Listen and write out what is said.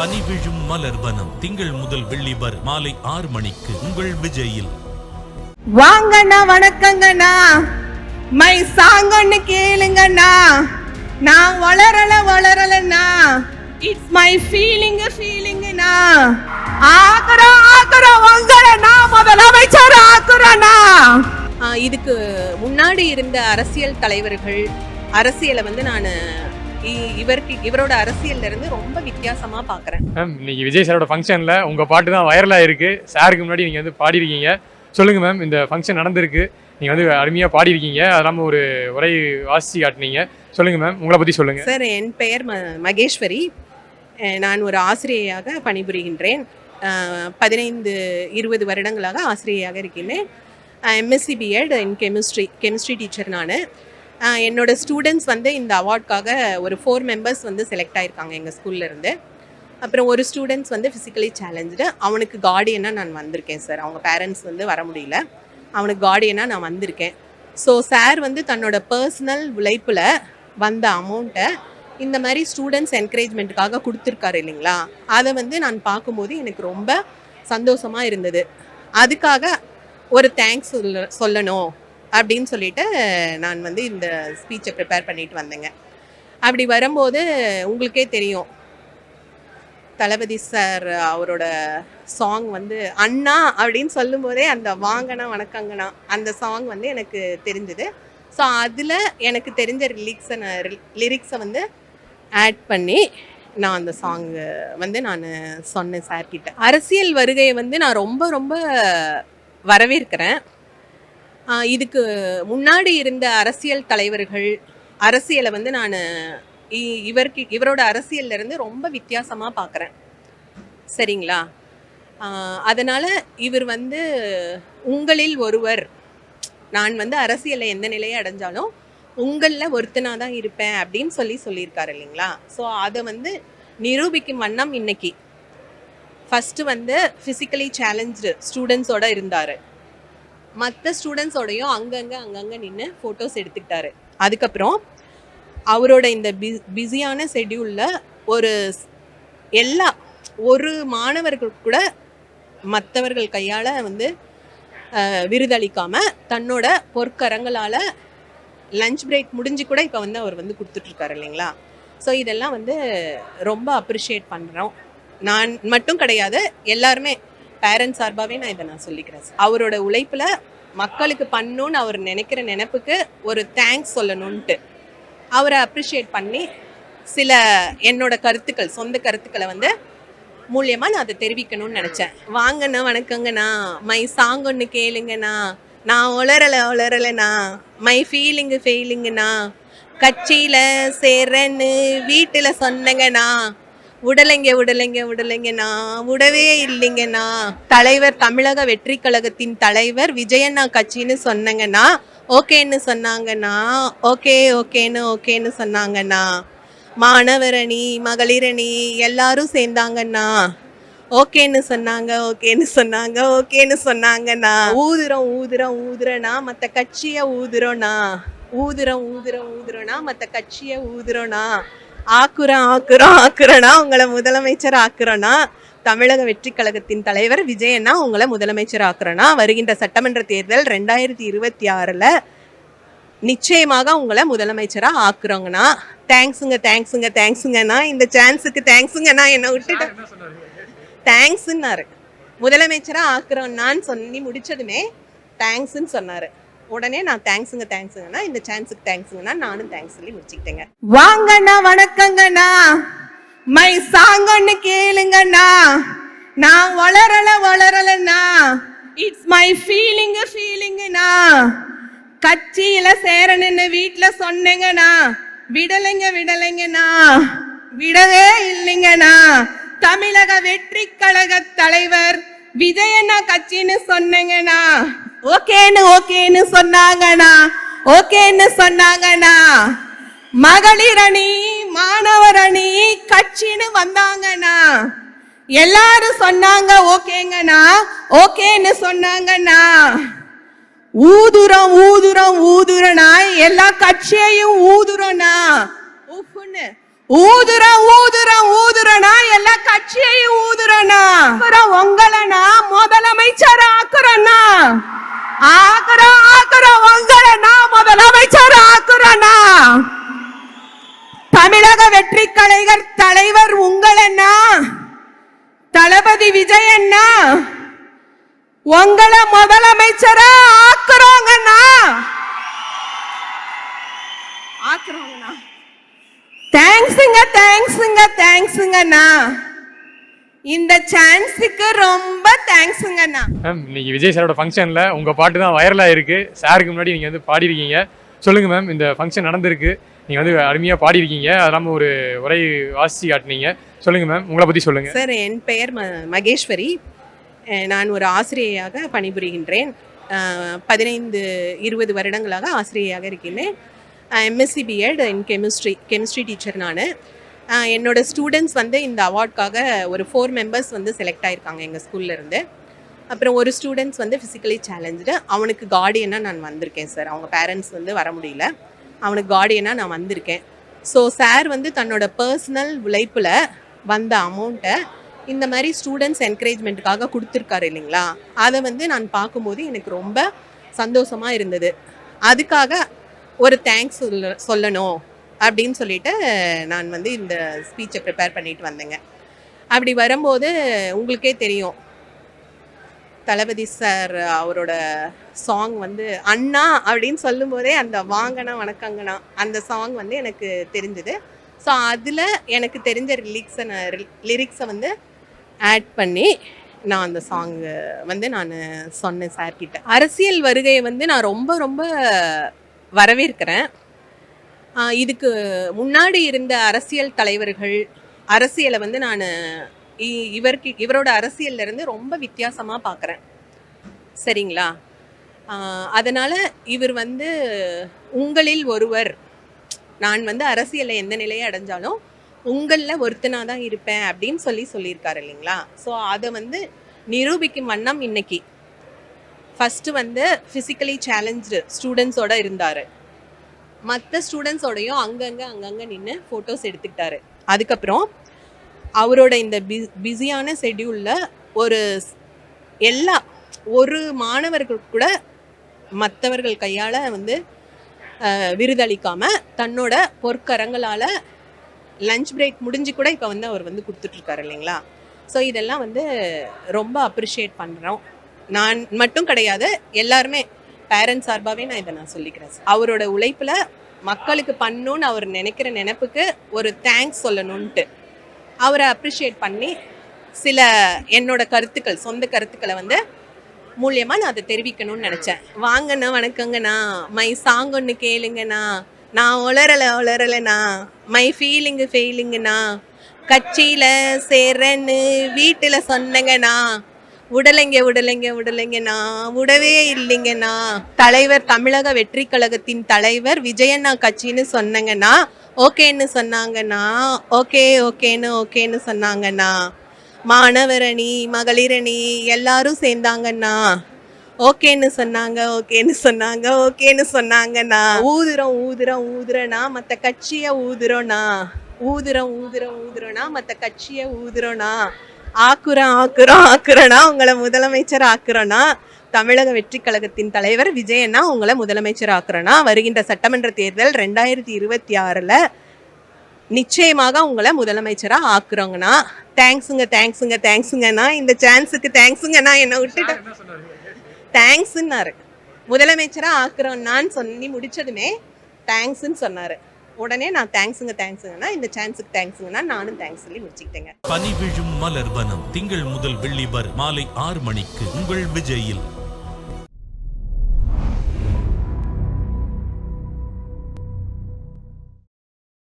பனி விழும் மலர்வனம் திங்கள் முதல் வெள்ளி வரை மாலை ஆறு மணிக்கு உங்கள் விஜயில். வாங்கண்ணா வணக்கங்கண்ணா. மை சாங் ஒன்னு கேளுங்கண்ணா. நான் வளரல வளரலண்ணா. இட்ஸ் மை ஃபீலிங் ஃபீலிங்ண்ணா ஆக்குறோம் ஆக்குறோம் உங்களை நான் முதலமைச்சர் ஆக்குறேண்ணா இதுக்கு முன்னாடி இருந்த அரசியல் தலைவர்கள் அரசியலை வந்து நான் இவருக்கு இவரோட அரசியல்ல இருந்து ரொம்ப வித்தியாசமா பார்க்கறேன் மேம் இன்னைக்கு விஜய் சாரோட ஃபங்க்ஷனில் உங்கள் பாட்டு தான் வைரலாக இருக்குது சாருக்கு முன்னாடி நீங்கள் வந்து பாடியிருக்கீங்க. சொல்லுங்கள் மேம் இந்த ஃபங்க்ஷன் நடந்திருக்கு. நீங்கள் வந்து அருமையாக பாடியிருக்கீங்க. அது ஒரு உரை வாசிச்சு காட்டினீங்க. சொல்லுங்கள் மேம் உங்களை பற்றி சொல்லுங்கள் சார் என் பெயர் ம மகேஸ்வரி. நான் ஒரு ஆசிரியையாக பணிபுரிகின்றேன். பதினைந்து இருபது வருடங்களாக ஆசிரியையாக இருக்கின்றேன். M S C B Ed in chemistry chemistry teacher நான். என்னோட ஸ்டூடெண்ட்ஸ் வந்து இந்த அவார்ட்காக ஒரு ஃபோர் மெம்பர்ஸ் வந்து செலக்ட் ஆகியிருக்காங்க எங்கள் ஸ்கூல்ல இருந்து. அப்புறம் ஒரு ஸ்டூடெண்ட்ஸ் வந்து ஃபிசிக்கலி சேலஞ்சு அவனுக்கு கார்டியனாக நான் வந்திருக்கேன் சார் அவங்க பேரண்ட்ஸ் வந்து வர முடியல. அவனுக்கு கார்டியனாக நான் வந்திருக்கேன். ஸோ சார் வந்து தன்னோட பர்சனல் உழைப்பில் வந்த அமௌண்ட்டை இந்த மாதிரி ஸ்டூடெண்ட்ஸ் என்கரேஜ்மெண்ட்டுக்காக கொடுத்துருக்காரு இல்லைங்களா? அதை வந்து நான் பார்க்கும்போது எனக்கு ரொம்ப சந்தோஷமாக இருந்தது. அதுக்காக ஒரு தேங்க்ஸ் சொல்ல சொல்லணும். அப்படின்னு சொல்லிட்டு நான் வந்து இந்த ஸ்பீச்சை ப்ரிப்பேர் பண்ணிட்டு வந்தேங்க. அப்படி வரும்போது உங்களுக்கே தெரியும். தளபதி சார் அவரோட சாங் வந்து அண்ணா அப்படின்னு சொல்லும்போதே அந்த வாங்கண்ணா வணக்கங்கண்ணா அந்த சாங் வந்து எனக்கு தெரிஞ்சது. ஸோ அதில் எனக்கு தெரிஞ்ச லிரிக்ஸை நான் லிரிக்ஸை வந்து ஆட் பண்ணி நான் அந்த சாங் வந்து நான் சொன்னேன் சார்கிட்ட அரசியல் வருகையை வந்து நான் ரொம்ப ரொம்ப வரவேற்கிறேன். இதுக்கு முன்னாடி இருந்த அரசியல் தலைவர்கள் அரசியலை வந்து நான் இவருக்கு இவரோட அரசியல்ல இருந்து ரொம்ப வித்தியாசமாக பார்க்குறேன் சரிங்களா? அதனால் இவர் வந்து உங்களில் ஒருவர் நான் வந்து அரசியலில் எந்த நிலையை அடைஞ்சாலும் உங்களில் ஒருத்தனாக தான் இருப்பேன் அப்படின்னு சொல்லி சொல்லியிருக்காரு இல்லைங்களா? ஸோ அதை வந்து நிரூபிக்கும் வண்ணம் இன்னைக்கு. ஃபஸ்ட்டு வந்து ஃபிசிக்கலி சேலஞ்சு ஸ்டூடெண்ட்ஸோடு இருந்தார். மற்ற ஸ்டூடெண்ட்ஸோடையும் அங்கங்கே அங்கங்கே நின்று ஃபோட்டோஸ் எடுத்துக்கிட்டாரு. அதுக்கப்புறம் அவரோட இந்த பி பிஸியான ஷெட்யூலில் ஒரு எல்லா ஒரு மாணவர்கள் கூட மற்றவர்கள் கையால் வந்து விருதளிக்காமல் தன்னோட பொற்கரங்களால் லஞ்ச் பிரேக் முடிஞ்சு கூட இப்போ வந்து அவர் வந்து கொடுத்துட்ருக்காரு இல்லைங்களா? ஸோ இதெல்லாம் வந்து ரொம்ப அப்ரிஷியேட் பண்ணுறோம் நான் மட்டும் கிடையாது எல்லாருமே பேரண்ட்ஸ் சார்பாகவே நான் இதை நான் சொல்லிக்கிறேன் சார். அவரோட உழைப்பில் மக்களுக்கு பண்ணணும்னு அவர் நினைக்கிற நினைப்புக்கு ஒரு தேங்க்ஸ் சொல்லணுன்ட்டு அவரை அப்ரிஷியேட் பண்ணி சில என்னோட கருத்துக்கள் சொந்த கருத்துக்களை வந்து மூலியமாக நான் அதை தெரிவிக்கணும்னு நினச்சேன். வாங்கண்ணா வணக்கங்கண்ணா. மை சாங் ஒன்று கேளுங்கண்ணா. நான் உளரலை உளரலைண்ணா மை ஃபீலிங்கு ஃபெயிலிங்கண்ணா கட்சியில் சேர்றேன்னு வீட்டில் சொன்னங்கண்ணா. உடலைங்க உடலைங்க உடலைங்கண்ணா உடவே இல்லைங்கண்ணா தலைவர் தமிழக வெற்றி கழகத்தின் தலைவர் விஜயண்ணா கட்சின்னு சொன்னங்கண்ணா ஓகேன்னு சொன்னாங்கண்ணா ஓகே ஓகேன்னு ஓகேன்னு சொன்னாங்கண்ணா மாணவரணி மகளிரணி எல்லாரும் சேர்ந்தாங்கண்ணா ஓகேன்னு சொன்னாங்க ஓகேன்னு சொன்னாங்க ஓகேன்னு சொன்னாங்கண்ணா ஊதுறோம் ஊதுறோம் ஊதுறோண்ணா மற்ற கட்சியை ஊதுறோண்ணா ஊதுறோம் ஊதுறோம் ஊதுறோண்ணா மற்ற கட்சியை ஊதுறோண்ணா ஆக்குறோம் ஆக்குறோம் ஆக்குறோண்ணா உங்களை முதலமைச்சர் ஆக்குறோண்ணா தமிழக வெற்றி கழகத்தின் தலைவர் விஜயண்ணா உங்களை முதலமைச்சர் ஆக்குறோண்ணா வருகின்ற சட்டமன்ற தேர்தல் ரெண்டாயிரத்தி இருபத்தி ஆறில் நிச்சயமாக உங்களை முதலமைச்சராக ஆக்குறோங்கண்ணா. தேங்க்ஸுங்க தேங்க்ஸுங்க தேங்க்ஸுங்கண்ணா இந்த சான்ஸுக்கு தேங்க்ஸுங்கண்ணா என்னை விட்டுட்டு. தேங்க்ஸுன்னாரு முதலமைச்சராக ஆக்குறோன்னான்னு சொல்லி முடிச்சதுமே தேங்க்ஸ்ன்னு சொன்னார். உடனே நான் தேங்க்ஸுங்க தேங்க்ஸுங்கண்ணா இந்த சான்ஸுக்கு தேங்க்ஸுங்கண்ணா நானும் தேங்க்ஸ் சொல்லி முடிச்சுக்கிட்டேங்க. வாங்கண்ணா வணக்கங்கண்ணா. மை சாங்கன்னு கேளுங்கண்ணா. நான் வளரல வளரலண்ணா. இட்ஸ் மை ஃபீலிங் ஃபீலிங்ண்ணா கட்சியில சேரணுன்னு வீட்டில் சொன்னேங்கண்ணா. விடலைங்க விடலைங்கண்ணா. விடவே இல்லைங்கண்ணா. தமிழக வெற்றி கழக தலைவர் விஜயண்ணா கட்சின்னு சொன்னேங்கண்ணா. ஓகேன்னு ஓகேன்னு சொன்னாங்கண்ணா. ஓகேன்னு சொன்னாங்கண்ணா. மகளிர் அணி மாணவர் அணி கட்சின்னு வந்தாங்கண்ணா. எல்லாரும் சொன்னாங்க ஓகேங்கண்ணா. ஓகேன்னு சொன்னாங்கண்ணா. ஊதுரம் ஊதுரம் ஊதுரனா எல்லா கட்சியையும் ஊதுரனா உப்புன்னு ஊதுரம் ஊதுற ஊதுறனா எல்லா கட்சியையும் ஊதுறனா அப்புறம் உங்களை நான் முதலமைச்சர் ஆக்குறேன்னா ஆக்குறோம் ஆக்குறோம் உங்களை நான் முதலமைச்சர் ஆக்குறேன்னா தமிழக வெற்றி கலைஞர் தலைவர் உங்களண்ணா தளபதி விஜய் அண்ணா உங்களை முதலமைச்சரா ஆக்குறோங்கண்ணா? ஆக்குறோங்கண்ணா. தேங்க்ஸுங்க தேங்க்ஸுங்க தேங்க்ஸுங்கண்ணா. இந்த சான்ஸுக்கு ரொம்ப தேங்க்ஸுங்கண்ணா மேம் இன்னைக்கு விஜய் சாரோட ஃபங்க்ஷனில் உங்கள் பாட்டு தான் வைரலாக இருக்குது சாருக்கு முன்னாடி நீங்கள் வந்து பாடியிருக்கீங்க. சொல்லுங்கள் மேம் இந்த ஃபங்க்ஷன் நடந்திருக்கு. நீங்கள் வந்து அருமையாக பாடியிருக்கீங்க. அது இல்லாமல் ஒரு உரை வாசித்து காட்டினீங்க. சொல்லுங்கள் மேம் உங்களை பற்றி சொல்லுங்கள் சார் என் பெயர் ம மகேஸ்வரி. நான் ஒரு ஆசிரியையாக பணிபுரிகின்றேன். பதினைந்து இருபது வருடங்களாக ஆசிரியையாக இருக்கின்றேன். M S C B Ed in chemistry chemistry teacher நான். என்னோடய ஸ்டூடெண்ட்ஸ் வந்து இந்த அவார்ட்காக ஒரு ஃபோர் மெம்பர்ஸ் வந்து செலக்ட் ஆகியிருக்காங்க எங்கள் ஸ்கூல்லேருந்து அப்புறம் ஒரு ஸ்டூடெண்ட்ஸ் வந்து ஃபிசிக்கலி சேலஞ்சு அவனுக்கு கார்டியனாக நான் வந்திருக்கேன் சார் அவங்க பேரண்ட்ஸ் வந்து வர முடியல. அவனுக்கு கார்டியனாக நான் வந்திருக்கேன். ஸோ சார் வந்து தன்னோட பர்சனல் உழைப்பில் வந்த அமௌண்ட்டை இந்த மாதிரி ஸ்டூடெண்ட்ஸ் என்கரேஜ்மெண்ட்டுக்காக கொடுத்துருக்காரு இல்லைங்களா? அதை வந்து நான் பார்க்கும்போது எனக்கு ரொம்ப சந்தோஷமாக இருந்தது. அதுக்காக ஒரு தேங்க்ஸ் சொல்ல சொல்லணும். அப்படின்னு சொல்லிட்டு நான் வந்து இந்த ஸ்பீச்சை ப்ரிப்பேர் பண்ணிட்டு வந்தேங்க. அப்படி வரும்போது உங்களுக்கே தெரியும். தளபதி சார் அவரோட சாங் வந்து அண்ணா அப்படின்னு சொல்லும்போதே அந்த வாங்கண்ணா வணக்கங்கண்ணா அந்த சாங் வந்து எனக்கு தெரிஞ்சுது. ஸோ அதில் எனக்கு தெரிஞ்ச லிரிக்ஸை நான் லிரிக்ஸை வந்து ஆட் பண்ணி நான் அந்த சாங் வந்து நான் சொன்னேன் சார்கிட்ட அரசியல் வருகையை வந்து நான் ரொம்ப ரொம்ப வரவேற்கிறேன். இதுக்கு முன்னாடி இருந்த அரசியல் தலைவர்கள் அரசியலை வந்து நான் இவருக்கு இவரோட அரசியல்லேருந்து ரொம்ப வித்தியாசமாக பார்க்குறேன் சரிங்களா? அதனால் இவர் வந்து உங்களில் ஒருவர் நான் வந்து அரசியலில் எந்த நிலையை அடைஞ்சாலும் உங்களில் ஒருத்தனாக தான் இருப்பேன் அப்படின்னு சொல்லி சொல்லியிருக்காரு இல்லைங்களா? ஸோ அதை வந்து நிரூபிக்கும் வண்ணம் இன்னைக்கு. ஃபஸ்ட்டு வந்து ஃபிசிக்கலி சேலஞ்சு ஸ்டூடெண்ட்ஸோடு இருந்தார். மற்ற ஸ்டூடெண்ட்ஸோடையும் அங்கங்கே அங்கங்கே நின்று ஃபோட்டோஸ் எடுத்துக்கிட்டாரு. அதுக்கப்புறம் அவரோட இந்த பி பிஸியான ஷெட்யூலில் ஒரு எல்லா ஒரு மாணவர்கள் கூட மற்றவர்கள் கையால் வந்து விருதளிக்காமல் தன்னோட பொற்கரங்களால் லஞ்ச் பிரேக் முடிஞ்சு கூட இப்போ வந்து அவர் வந்து கொடுத்துட்ருக்காரு இல்லைங்களா? ஸோ இதெல்லாம் வந்து ரொம்ப அப்ரிஷியேட் பண்ணுறோம் நான் மட்டும் கிடையாது எல்லாருமே பேரண்ட்ஸ் சார்பாகவே நான் இதை நான் சொல்லிக்கிறேன் sir. அவரோட உழைப்பில் மக்களுக்கு பண்ணணும்னு அவர் நினைக்கிற நினைப்புக்கு ஒரு தேங்க்ஸ் சொல்லணுன்ட்டு அவரை அப்ரிஷியேட் பண்ணி சில என்னோட கருத்துக்கள் சொந்த கருத்துக்களை வந்து மூலியமாக நான் அதை தெரிவிக்கணும்னு நினச்சேன். வாங்கண்ணா வணக்கங்கண்ணா. மை சாங் ஒன்று கேளுங்கண்ணா. நான் உளரலை உளரலைண்ணா மை ஃபீலிங்கு ஃபெயிலிங்கண்ணா கட்சியில் சேர்றேன்னு வீட்டில் சொன்னங்கண்ணா. உடலைங்க உடலைங்க உடலைங்கண்ணா உடவே இல்லைங்கண்ணா தலைவர் தமிழக வெற்றி கழகத்தின் தலைவர் விஜயண்ணா கட்சின்னு சொன்னங்கண்ணா ஓகேன்னு சொன்னாங்கண்ணா ஓகே ஓகேன்னு ஓகேன்னு சொன்னாங்கண்ணா மாணவரணி மகளிரணி எல்லாரும் சேர்ந்தாங்கண்ணா ஓகேன்னு சொன்னாங்க ஓகேன்னு சொன்னாங்க ஓகேன்னு சொன்னாங்கண்ணா ஊதுறோம் ஊதுறோம் ஊதுறோண்ணா மற்ற கட்சியை ஊதுறோண்ணா ஊதுறோம் ஊதுறோம் ஊதுறோண்ணா மற்ற கட்சியை ஊதுறோண்ணா ஆக்குறோம் ஆக்குறோம் ஆக்குறோண்ணா உங்களை முதலமைச்சர் ஆக்குறோண்ணா தமிழக வெற்றி கழகத்தின் தலைவர் விஜயண்ணா உங்களை முதலமைச்சர் ஆக்குறோண்ணா வருகின்ற சட்டமன்ற தேர்தல் ரெண்டாயிரத்தி இருபத்தி ஆறில் நிச்சயமாக உங்களை முதலமைச்சராக ஆக்குறோங்கண்ணா. தேங்க்ஸுங்க தேங்க்ஸுங்க தேங்க்ஸுங்கண்ணா இந்த சான்ஸுக்கு தேங்க்ஸுங்கண்ணா என்னை விட்டுட்டு. தேங்க்ஸுன்னாரு முதலமைச்சராக ஆக்குறோன்னான்னு சொல்லி முடிச்சதுமே தேங்க்ஸ்ன்னு சொன்னார். உடனே நான் தேங்க்ஸுங்க தேங்க்ஸுங்கன்னா இந்த சான்ஸுக்கு தேங்க்ஸுங்கன்னா நானும் தேங்க்ஸ் சொல்லி முடிச்சுக்கிட்டேங்க. பனி விழும் மலர் வனம் திங்கள் முதல் வெள்ளி வரை மாலை ஆறு மணிக்கு உங்கள் விஜயில்.